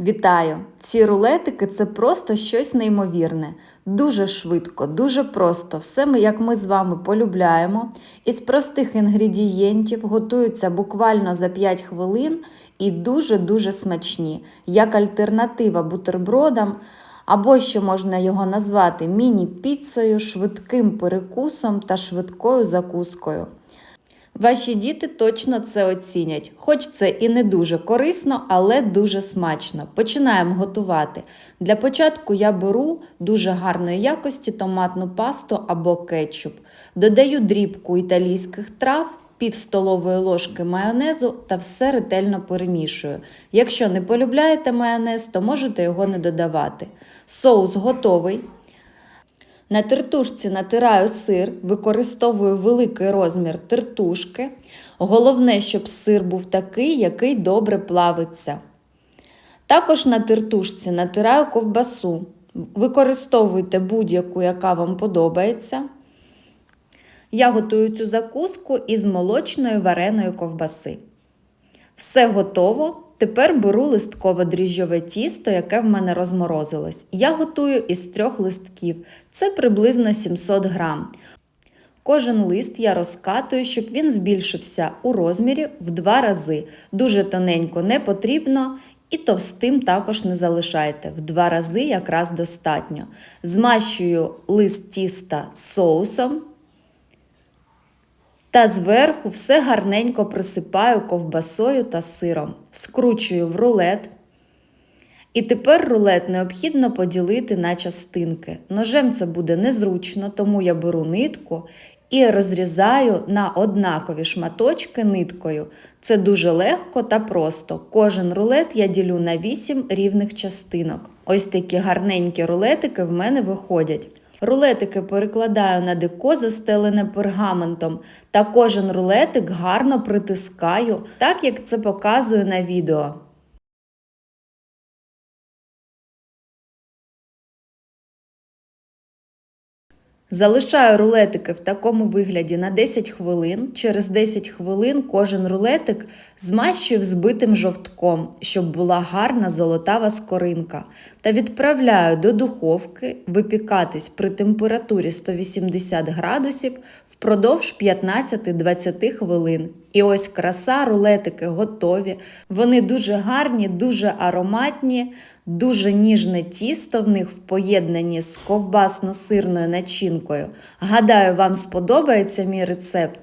Вітаю! Ці рулетики це просто щось неймовірне. Дуже швидко, дуже просто. Все ми, як ми з вами полюбляємо. Із простих інгредієнтів готуються буквально за 5 хвилин і дуже-дуже смачні, як альтернатива бутербродам, або ще можна його назвати міні-піцею, швидким перекусом та швидкою закускою. Ваші діти точно це оцінять, хоч це і не дуже корисно, але дуже смачно. Починаємо готувати. Для початку я беру дуже гарної якості томатну пасту або кетчуп. Додаю дрібку італійських трав, пів столової ложки майонезу та все ретельно перемішую. Якщо не полюбляєте майонез, то можете його не додавати. Соус готовий. На тертушці натираю сир, використовую великий розмір тертушки. Головне, щоб сир був такий, який добре плавиться. Також на тертушці натираю ковбасу. Використовуйте будь-яку, яка вам подобається. Я готую цю закуску із молочної вареної ковбаси. Все готово. Тепер беру листкове дріжджове тісто, яке в мене розморозилось. Я готую із трьох листків, це приблизно 700 грам. Кожен лист я розкатую, щоб він збільшився у розмірі в два рази. Дуже тоненько не потрібно і товстим також не залишайте. В два рази якраз достатньо. Змащую лист тіста соусом. Та зверху все гарненько присипаю ковбасою та сиром, скручую в рулет. І тепер рулет необхідно поділити на частинки. Ножем це буде незручно, тому я беру нитку і розрізаю на однакові шматочки ниткою. Це дуже легко та просто. Кожен рулет я ділю на 8 рівних частинок. Ось такі гарненькі рулетики в мене виходять. Рулетики перекладаю на деко, застелене пергаментом, та кожен рулетик гарно притискаю, так як це показую на відео. Залишаю рулетики в такому вигляді на 10 хвилин. Через 10 хвилин кожен рулетик змащую взбитим жовтком, щоб була гарна золотава скоринка. Та відправляю до духовки випікатись при температурі 180 градусів впродовж 15-20 хвилин. І ось краса, рулетики готові. Вони дуже гарні, дуже ароматні, дуже ніжне тісто в них в поєднанні з ковбасно-сирною начинкою. Гадаю, вам сподобається мій рецепт.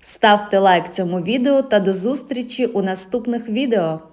Ставте лайк цьому відео та до зустрічі у наступних відео!